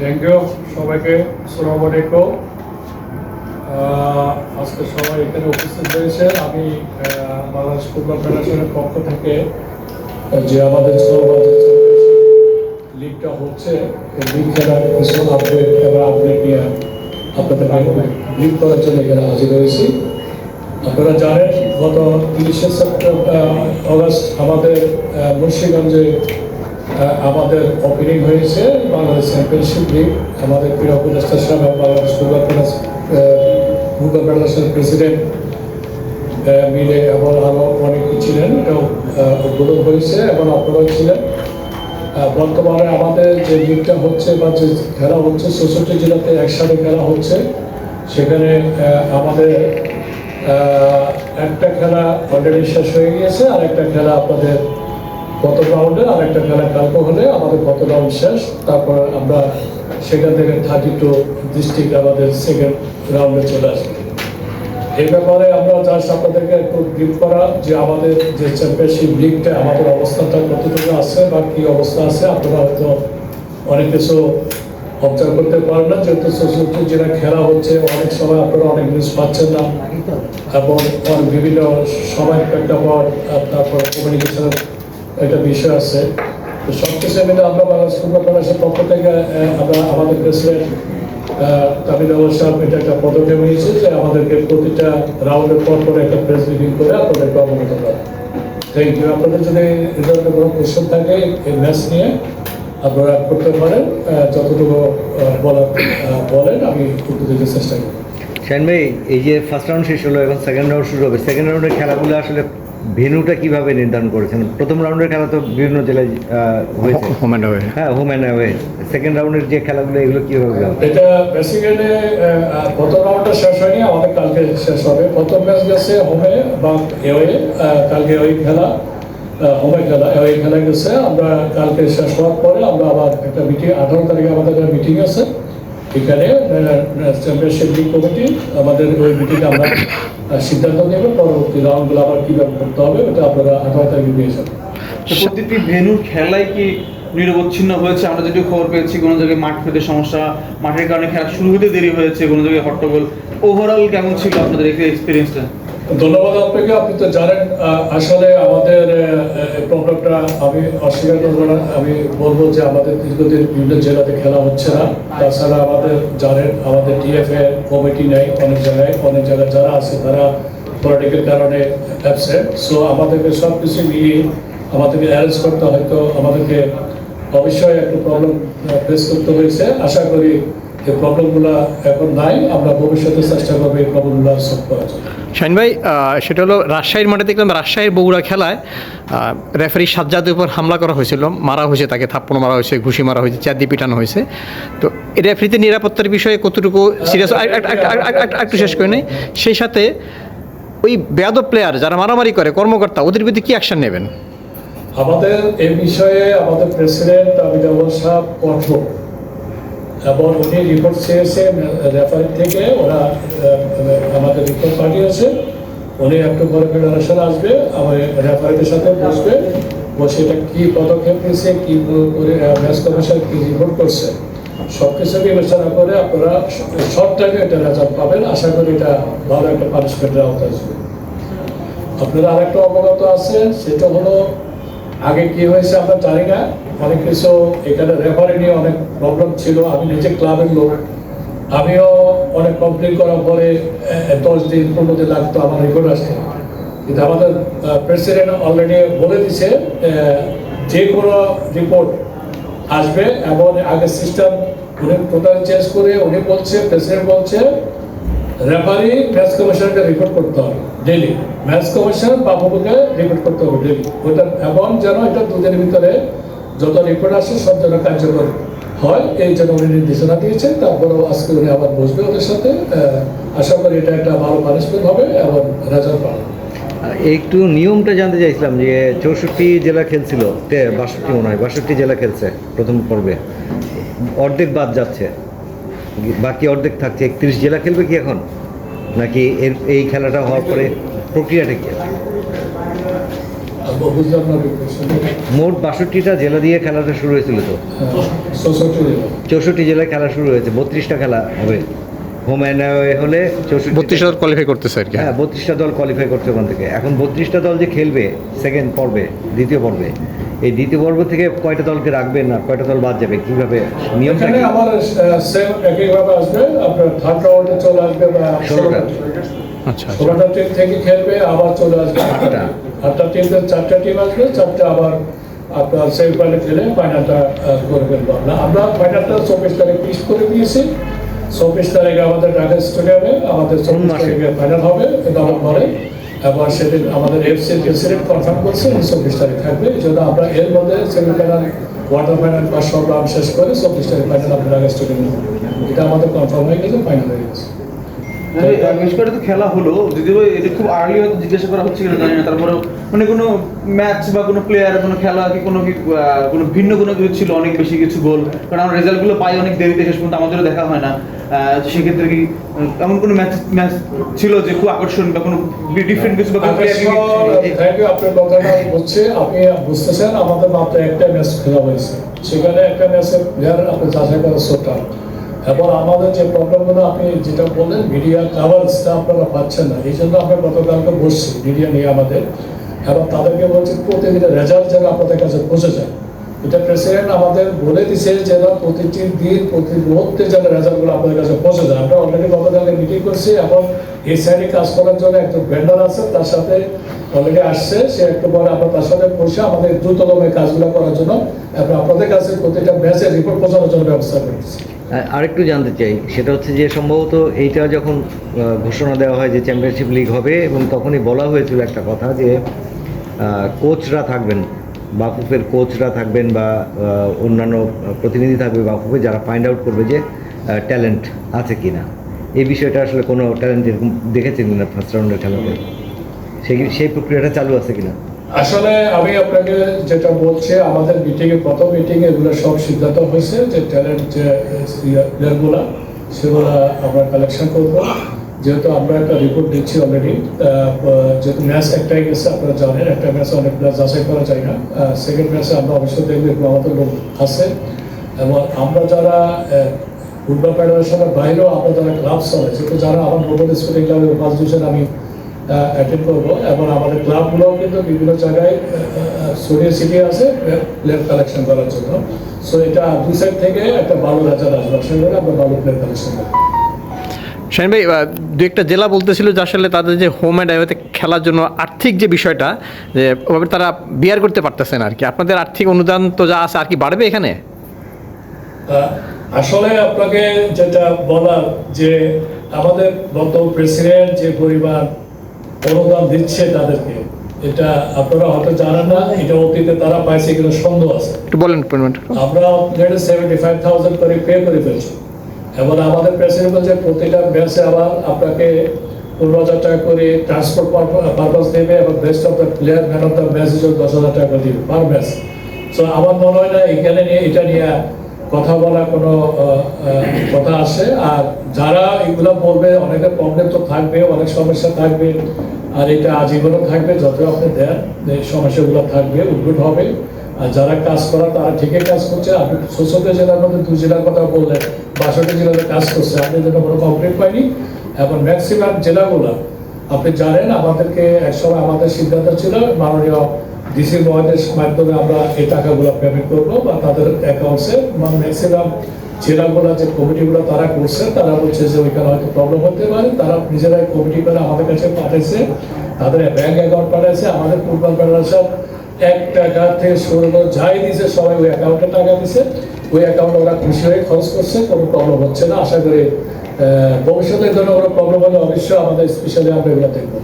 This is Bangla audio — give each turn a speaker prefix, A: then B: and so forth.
A: থ্যাংক ইউ সবাইকে সালাম আলাইকুম। আজকে সবাই এখানে উপস্থিত হয়েছে আমি বাংলাদেশ ফুটবল ফেডারেশনের পক্ষ থেকে, যে আমাদের লিগটা হচ্ছে লিগ খেলার কিছু আপডেট এবং আপডেট নিয়ে আপনাদের লিগ করার জন্য এখানে হাজির হয়েছি। আপনারা জানেন, গত তিরিশে সেপ্টেম্বর অগস্ট আমাদের মুন্সিগঞ্জে আমাদের ওপেনিং হয়েছে, বাংলাদেশ চ্যাম্পিয়নশিপ লিগ আমাদের প্রিয় উপদেষ্টা সাহেব Bangladesh football federation football president মিলে এবং আরও অনেকে ছিলেন উদ্বোধন হয়েছে এবং আপনারাও ছিলেন। বর্তমানে আমাদের যে লিগটা হচ্ছে বা যে খেলা হচ্ছে চৌষট্টি জেলাতে একসাথে খেলা হচ্ছে। সেখানে আমাদের একটা খেলা অলরেডি শেষ হয়ে গিয়েছে আর একটা খেলা আপনাদের গত রাউন্ডে আর একটা খেলা কালকে হলে আমাদের গত রাউন্ড শেষ। তারপর আমরা সেখান থেকে থার্টি টু ডিস্ট্রিক্ট আমাদের সেকেন্ড রাউন্ডে চলে আসবে এই ব্যাপারে আমরা জাস্ট আপনাদেরকে একটু ব্রিফ করা যে আমাদের যে চ্যাম্পিয়নশিপ লিগটা আমাদের অবস্থানটা কতটুকু আছে বা কি অবস্থা আছে, আপনারা হয়তো অনেক কিছু অবজার্ভ করতে পারেন না। যেহেতু চৌষট্টি জেলা খেলা হচ্ছে, অনেক সময় আপনারা অনেক নিউজ পাচ্ছেন না। এবং বিভিন্ন সময় প্রেক্ষাপট তারপর কমিউনিকেশনের একটা বিষয় আছে। তো সব কিছু মিলে আমরা বাংলাদেশ ফুটবল ফেডারেশনের পক্ষ থেকে আমরা আমাদের প্রেসিডেন্ট তামিল সাহেব এটা একটা পদক্ষেপ নিয়েছে যে আমাদেরকে প্রতিটা রাউন্ডের পর পর একটা প্রেস মিটিং করে আপনাদেরকে অবগত করা। থ্যাংক ইউ আপনাদের যদি রেজাল্টে কোনো কোশ্চেন থাকে এই ম্যাচ নিয়ে, আপনারা করতে পারেন। যতটুকু বলার বলেন, আমি উত্তর দিতে চেষ্টা করব।
B: শাহিন ভাই এই যে ফার্স্ট রাউন্ড শেষ হলো, এখন সেকেন্ড রাউন্ড শুরু হবে। সেকেন্ড রাউন্ডের খেলাগুলো আসলে ভেন্যুটা কীভাবে নির্ধারণ করেছেন? প্রথম রাউন্ডের খেলা তো বিভিন্ন জেলায় হয়েছে।
C: হোম অ্যান্ড অ্যাওয়ে
B: হ্যাঁ হোম অ্যান্ড অ্যাওয়ে সেকেন্ড রাউন্ডের যে খেলাগুলো এগুলো কীভাবে হবে
A: এটা বেসিক্যালি গত রাউন্ডটা শেষ হয়নি আমাদের কালকে শেষ হবে। প্রথম ম্যাচ গেছে হোমে বা এওয়ে কালকে ওই খেলা হোমে খেলা ওই খেলা গেছে। আমরা কালকে শেষ হওয়ার পরে আমরা আবার একটা মিটিং আঠারো তারিখে আমাদের মিটিং আছে। এখানে চ্যাম্পিয়নশিপ লিগ কমিটি আমাদের ওই মিটিংয়ে আমরা সিদ্ধান্ত নেব, পরবর্তী রাউন্ডগুলো আবার কীভাবে করতে হবে এটা আপনারা আঠারো তারিখে নিয়ে যাবেন
D: প্রতিটি ভেনুর খেলায় কি নিরবচ্ছিন্ন হয়েছে? আমরা যেটি খবর পেয়েছি কোনো জায়গায় মাঠ পেতে সমস্যা, মাঠের কারণে খেলা শুরু হতে দেরি হয়েছে, কোনো জায়গায় হট্টগোল। ওভারঅল কেমন ছিল আপনাদের এক্সপিরিয়েন্সটা
A: ধন্যবাদ আপনাকে। আপনি তো জানেন আসলে আমাদের প্রবলেমটা আমি অস্বীকার করব না। আমি বলব যে আমাদের দীর্ঘদিন বিভিন্ন জেলাতে খেলা হচ্ছে না। তাছাড়া আমাদের জানেন, আমাদের টিএফএ কমিটি নেই অনেক জায়গায়। অনেক জায়গায় যারা আছে, তারা পলিটিক্যাল কারণে অ্যাবসেন্ট সো আমাদেরকে সব কিছু মিলিয়ে আমাদেরকে অ্যারেঞ্জ করতে হয়তো আমাদেরকে অবশ্যই একটু প্রবলেম ফেস করতে হয়েছে। আশা করি এই প্রবলেমগুলো এখন নাই আমরা ভবিষ্যতে চেষ্টা করব এই প্রবলেমগুলো সলভ করার জন্য।
C: শাহিন ভাই সেটা হলো রাজশাহীর মাঠে দেখলাম রাজশাহীর বগুড়া খেলায় রেফারি সাজ্জাদের উপর হামলা করা হয়েছিল মারা হয়েছে তাকে থাপ্পড় মারা হয়েছে ঘুষি মারা হয়েছে চার দিয়ে পিটানো হয়েছে। তো রেফারিতে নিরাপত্তার বিষয়ে কতটুকু সিরিয়াস একটু শেষ করে নেই। সেই সাথে ওই বেয়াদব প্লেয়ার যারা মারামারি করে কর্মকর্তা ওদের বিরুদ্ধে কি অ্যাকশন নেবেন?
A: আমাদের এই বিষয়ে আমাদের প্রেসিডেন্ট সাহেব কঠোর এবং উনি রিপোর্ট চেয়েছে রেফারি থেকে, ওরা আমাদের রিপোর্ট পাঠিয়েছে। উনি একটু পরে ফেডারেশন আসবে, আমার রেফারিদের সাথে বসবে, বসে এটা কী পদক্ষেপ নিয়েছে কী করে ম্যাচ কমিশন কী রিপোর্ট করছে। সব কিছু বিবেচনা করে আপনারা শর্ট টাইমে এটা রেজাল্ট পাবেন। আশা করি এটা ভালো একটা পানিশমেন্টের আওতায় আসবে আপনারা আরেকটা অবগত আছে, সেটা হলো, আগে কি হয়েছে আমরা জানি না অনেক কিছু এখানে রেফারি নিয়ে অনেক প্রবলেম ছিল। আমি নিজে ক্লাবের লোক। আমিও অনেক কমপ্লেন করার পরে দশ দিন, পনেরো দিন লাগতো আমার রেকর্ড আসতে। কিন্তু আমাদের প্রেসিডেন্ট অলরেডি বলে দিছে যে কোনো রিপোর্ট আসবে এবং আগের সিস্টেম উনি টোটাল চেঞ্জ করে, উনি বলছে প্রেসিডেন্ট বলছে রেফারি ম্যাচ কমিশনকে রিপোর্ট করতে হবে ডেলি ম্যাচ কমিশন বাবুকে রিপোর্ট করতে হবে ডেলি ওটা এবং যেন এটা দুদিনের ভিতরে যত রিপোর্ট আসে, সব যেন কার্যকর হয়, এই জন্য উনি নির্দেশনা দিয়েছেন। তারপরেও আজকে উনি আবার বসবে ওদের সাথে। আশা করি এটা একটা ভালো পানিশমেন্ট হবে এবং রেজাল্ট পাবে।
B: একটু নিয়মটা জানতে চাইছিলাম যে চৌষট্টি জেলা খেলছিল বাষট্টি মনে হয়, বাষট্টি জেলা খেলছে প্রথম পর্বে। অর্ধেক বাদ যাচ্ছে। বাকি অর্ধেক থাকছে। একত্রিশ জেলা খেলবে কি এখন? নাকি এর এই খেলাটা হওয়ার পরে প্রক্রিয়াটা কি
A: বুঝলাম না question টা।
B: মোট বাষট্টিটা জেলা দিয়ে খেলাটা শুরু হয়েছিল তো?
A: চৌষট্টি
B: জেলায় খেলা শুরু হয়েছে বত্রিশটা খেলা হবে। হোম অ্যান্ড অ্যাওয়ে হলে চৌষট্টি
C: বত্রিশ হাজার কোয়ালিফাই করতেছে আর কি।
B: হ্যাঁ বত্রিশটা দল কোয়ালিফাই করছে ওখান থেকে। এখন বত্রিশটা দল যে খেলবে সেকেন্ড পর্বে দ্বিতীয় পর্বে এই দ্বিতীয় পর্ব থেকে কয়টা দলকে রাখবেন না কয়টা দল বাদ যাবে কীভাবে নিয়মটা
A: এখানে
B: কি?
A: আমার সেম একইভাবে আসবে আপনার থার্ড রাউন্ডে চলে আসবে বা
B: ষোলোটা।
C: আচ্ছা আচ্ছা।
A: ষোলোটা থেকে খেলবে আবার চলে আসবে আটটা টিমের চারটা টিম আসবে চারটা আবার আপনার সেমিফাইনালে খেলে ফাইনালটা করে ফেলব আমরা। আমরা ফাইনালটা চব্বিশ তারিখ পিস করে দিয়েছি। চব্বিশ তারিখে আমাদের ঢাকা স্টেডিয়ামে আমাদের চব্বিশ? তারিখে ফাইনাল হবে নভেম্বর এবার সেদিন আমাদের এফসি প্রেসিডেন্ট কনফার্ম করছে চব্বিশ তারিখ থাকবে। এই জন্য আমরা এর মধ্যে সেমিফাইনাল কোয়ার্টার ফাইনাল বা সব রাউন্ড শেষ করে চব্বিশ তারিখ ফাইনাল আমাদের ঢাকা স্টেডিয়ামে এটা আমাদের কনফার্ম হয়ে গেছে ফাইনাল হয়ে গেছে।
D: মিসপারে তো খেলা হলো। যদিও এটা খুব আর্লি হয়তো জিজ্ঞাসা করা হচ্ছে কিনা জানি না। তারপরে মানে কোনো ম্যাচ বা কোনো প্লেয়ার কোনো খেলা কি কোনো কি কোনো ভিন্ন কোনো কিছু ছিল? অনেক বেশি কিছু গোল কারণ আমরা রেজাল্টগুলো পাই অনেক দেরিতে শেষ পর্যন্ত আমাদেরও দেখা হয় না। সেক্ষেত্রে কি এমন কোনো ম্যাচ ম্যাচ ছিল যে খুব আকর্ষণ বা কোনো ডিফারেন্ট কিছু বা কোনো player কি-
A: থ্যাংক ইউ আপনার কথাটা হচ্ছে আপনি বুঝতেছেন আমাদের মাত্র একটা ম্যাচ খেলা হয়েছে। সেখানে একটা ম্যাচের প্লেয়ার আপনি যাচাই করা সোটা এবং আমাদের যে প্রবলেমগুলো আপনি যেটা বললেন মিডিয়া কাভারেজটা আপনারা পাচ্ছেন না, এই জন্য আমরা গতকালকে বসছি মিডিয়া নিয়ে আমাদের। এবং তাদেরকে বলছি প্রতিদিন রেজাল্ট যেন আপনাদের কাছে পৌঁছে যায়। এটা প্রেসিডেন্ট আমাদের বলে দিছে যে প্রতিটি দিন, প্রতি মুহূর্তে যেন রেজাল্টগুলো আপনাদের কাছে পৌঁছে যায়। আমরা অলরেডি গতকালকে মিটিং করছি এবং এই সাইডে কাজ করার জন্য একজন ভেন্ডার আছে, তার সাথে অলরেডি আসছে। সে একটু পরে আমরা তার সাথে বসে আমাদের দ্রুততম কাজগুলো করার জন্য এবং আপনাদের কাছে প্রতিটা ম্যাচের রিপোর্ট পৌঁছানোর জন্য ব্যবস্থা করেছি।
B: আরেকটু জানতে চাই, সেটা হচ্ছে যে সম্ভবত এইটা যখন ঘোষণা দেওয়া হয় যে চ্যাম্পিয়নশিপ লিগ হবে এবং তখনই বলা হয়েছিল একটা কথা যে কোচরা থাকবেন, বাফুফের কোচরা থাকবেন বা অন্যান্য প্রতিনিধি থাকবে বাফুফে যারা ফাইন্ড আউট করবে যে ট্যালেন্ট আছে কি না এই বিষয়টা আসলে কোনো ট্যালেন্ট এরকম দেখেছেন কিনা ফার্স্ট রাউন্ডের খেলাতে? সেই সেই প্রক্রিয়াটা চালু আছে কিনা?
A: আসলে আমি আপনাকে যেটা বলছি, আমাদের মিটিংয়ে প্রথম মিটিংয়ে এগুলো সব সিদ্ধান্ত হয়েছে যে ট্যালেন্ট যে প্লেয়ারগুলো সেগুলো আমরা কালেকশন করব। যেহেতু আমরা একটা রিপোর্ট দিচ্ছি অলরেডি যেহেতু ম্যাচ একটাই গেছে, আপনারা জানেন, একটা ম্যাচে অনেক প্লেয়ার যাচাই করা যায় না। সেকেন্ড ম্যাচে আমরা অবশ্যই দেখব একটু আমাদের লোক আছে। এবং আমরা যারা ফুটবল ফেডারেশনের বাইরেও আমরা যারা ক্লাব চলে, যেহেতু যারা আমার নোবেল স্পোর্টিং ক্লাবের ডিভিশন আমি অ্যাটেন্ড করব এবং আমাদের ক্লাবগুলোও কিন্তু বিভিন্ন জায়গায় সোনিয়া সিটি আছে প্লেয়ার কালেকশন করার জন্য। সো এটা দুই সাইড থেকে একটা ভালো রেজাল্ট আসবে। আশা করি আমরা ভালো প্লেয়ার কালেকশন করব।
C: শাহিন ভাই দু একটা জেলা বলতেছিল যে আসলে তাদের যে হোম অ্যান্ড অ্যাওয়েতে খেলার জন্য আর্থিক যে বিষয়টা যে ওভাবে তারা বিয়ার করতে পারতেছে না আর কি আপনাদের আর্থিক অনুদান তো যা আছে আর কি বাড়বে এখানে?
A: আসলে আপনাকে যেটা বলার যে আমাদের গত প্রেসিডেন্ট যে পরিমাণ অনুদান দিচ্ছে তাদেরকে। এটা আপনারা হয়তো জানেন না এটা অতীতে তারা পাইছে কিনা সন্দেহ আছে।
C: একটু বলেন পরিমাণটা।
A: আমরা সেভেন্টি ফাইভ থাউজেন্ড করে পে করে ফেলছি। এবং আমাদের প্রেসিডেন্ট বলছে প্রতিটা ম্যাচে আবার আপনাকে পনেরো হাজার টাকা করে ট্রান্সপোর্ট পারপাস দেবে এবং best of the player man of the match হিসেবে দশ হাজার টাকা করে দিবে পার ম্যাচ সো আমার মনে হয় না এখানে নিয়ে এটা নিয়ে কথা বলা কোনো কথা আসে আর যারা এগুলো বলবে অনেকের প্রবলেম তো থাকবে, অনেক সমস্যা থাকবে, আর এটা আজীবনও থাকবে যত আপনি দেন সমস্যাগুলো থাকবে, উদ্ভূত হবে। আর যারা কাজ করা, তারা ঠিকই কাজ করছে। আপনি ষষ্ঠতে জেলার মধ্যে দুই জেলার কথা বললেন, বাষট্টি জেলাতে কাজ করছে। আপনি যেন কোনো কমপ্লিট পাইনি। এবং ম্যাক্সিমাম জেলাগুলো, আপনি জানেন, আমাদেরকে একসময় আমাদের সিদ্ধান্ত ছিল, মাননীয় ডিসি মহাদেশ মাধ্যমে আমরা এই টাকাগুলো পেমেন্ট করব বা তাদের অ্যাকাউন্টসে ম্যাক্সিমাম জেলাগুলো যে কমিটিগুলো তারা করছে, তারা বলছে যে ওইখানে হয়তো প্রবলেম হতে পারে। তারা নিজেরাই কমিটি করে আমাদের কাছে পাঠাইছে। তাদের ব্যাংক অ্যাকাউন্ট পাঠাইছে। আমাদের ফুটবল ফেডারেশন এক টাকা থেকে করে যাই দিছে, সবাই ওই অ্যাকাউন্টে টাকা দিছে। ওই অ্যাকাউন্টে ওরা খুশি হয়ে খরচ করছে, কোনো প্রবলেম হচ্ছে না। আশা করি ভবিষ্যতের জন্য কোনো প্রবলেম হলে অবশ্যই আমাদের স্পেশালি আমরা এগুলো দেখব।